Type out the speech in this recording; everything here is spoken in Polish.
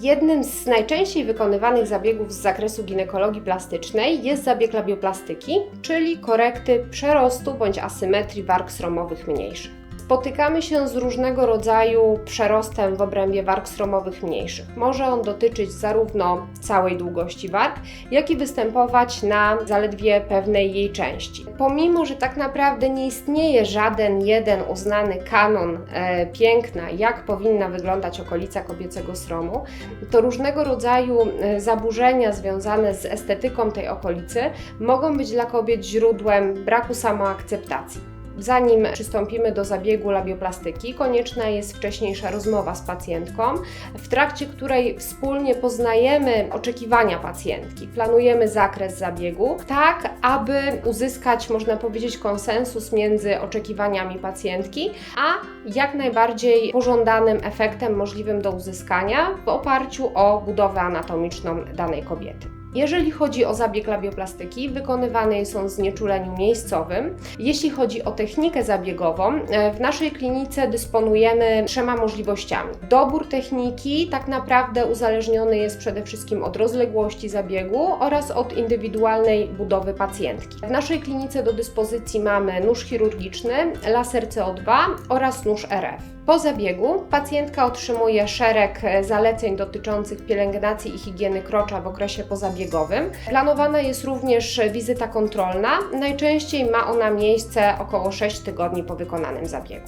Jednym z najczęściej wykonywanych zabiegów z zakresu ginekologii plastycznej jest zabieg labioplastyki, czyli korekty przerostu bądź asymetrii warg sromowych mniejszych. Spotykamy się z różnego rodzaju przerostem w obrębie warg sromowych mniejszych. Może on dotyczyć zarówno całej długości warg, jak i występować na zaledwie pewnej jej części. Pomimo, że tak naprawdę nie istnieje żaden jeden uznany kanon e, piękna, jak powinna wyglądać okolica kobiecego sromu, to różnego rodzaju e, zaburzenia związane z estetyką tej okolicy mogą być dla kobiet źródłem braku samoakceptacji. Zanim przystąpimy do zabiegu labioplastyki, konieczna jest wcześniejsza rozmowa z pacjentką, w trakcie której wspólnie poznajemy oczekiwania pacjentki, planujemy zakres zabiegu, tak aby uzyskać, można powiedzieć, konsensus między oczekiwaniami pacjentki, a jak najbardziej pożądanym efektem możliwym do uzyskania w oparciu o budowę anatomiczną danej kobiety. Jeżeli chodzi o zabieg labioplastyki, wykonywany jest on w znieczuleniu miejscowym. Jeśli chodzi o technikę zabiegową, e, w naszej klinice dysponujemy trzema możliwościami. Dobór techniki tak naprawdę uzależniony jest przede wszystkim od rozległości zabiegu oraz od indywidualnej budowy pacjentki. W naszej klinice do dyspozycji mamy nóż chirurgiczny, laser CO2 oraz nóż RF. Po zabiegu pacjentka otrzymuje szereg e, zaleceń dotyczących pielęgnacji i higieny krocza w okresie pozabiegowym. Planowana jest również wizyta kontrolna. Najczęściej ma ona miejsce około 6 tygodni po wykonanym zabiegu.